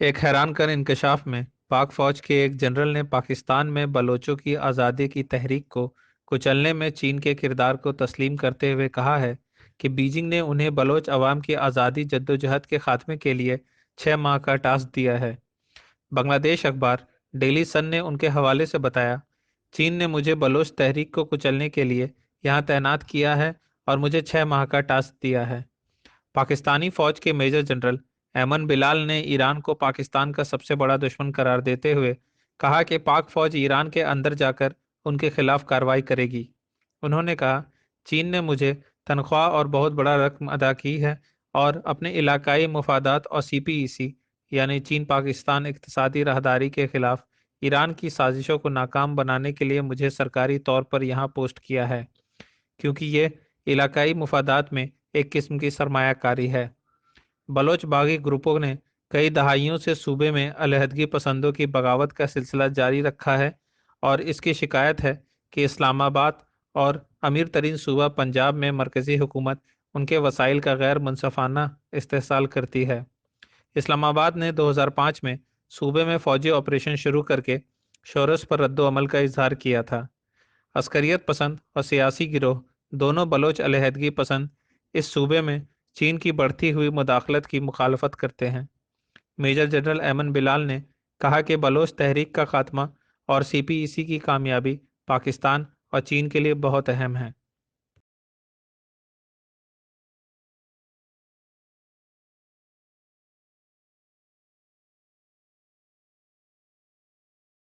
एक हैरान कर इंकशाफ में, पाक फौज के एक जनरल ने पाकिस्तान में बलोचों की आज़ादी की तहरीक को कुचलने में चीन के किरदार को तस्लीम करते हुए कहा है कि बीजिंग ने उन्हें बलोच अवाम की आज़ादी जद्दोजहद के खात्मे के लिए छः माह का टास्क दिया है। बांग्लादेश अखबार डेली सन ने उनके हवाले से बताया, चीन ने मुझे बलोच तहरीक को कुचलने के लिए यहाँ तैनात किया है और मुझे छः माह का टास्क दिया है। पाकिस्तानी फौज के मेजर जनरल एमन बिलाल ने ईरान को पाकिस्तान का सबसे बड़ा दुश्मन करार देते हुए कहा कि पाक फौज ईरान के अंदर जाकर उनके खिलाफ कार्रवाई करेगी। उन्होंने कहा, चीन ने मुझे तनख्वाह और बहुत बड़ा रकम अदा की है और अपने इलाकाई मफादात और सी पी ई सी, यानी चीन पाकिस्तान इकतसादी राहदारी के खिलाफ ईरान की साजिशों को नाकाम बनाने के लिए मुझे सरकारी तौर पर यहाँ पोस्ट किया है, क्योंकि ये इलाकाई मफादात में एक किस्म की सरमाकारी है। बलोच बागी ग्रुपों ने कई दहाइयों से सूबे में अलहदगी पसंदों की बगावत का सिलसिला जारी रखा है और इसकी शिकायत है कि इस्लामाबाद और अमीर तरीन सूबा पंजाब में मरकज़ी हुकूमत उनके वसाइल का गैर मुनसफाना इस्तेसाल करती है। इस्लामाबाद ने 2005 में सूबे में फौजी ऑपरेशन शुरू करके शोरस पर रद्दमल का इजहार किया था। अस्करियत पसंद और सियासी गिरोह दोनों बलोच अलहदगी पसंद इस सूबे में चीन की बढ़ती हुई मुदाखलत की मुखालफत करते हैं। मेजर जनरल एमन बिलाल ने कहा कि बलोच तहरीक का खात्मा और सी पी ई सी की कामयाबी पाकिस्तान और चीन के लिए बहुत अहम है।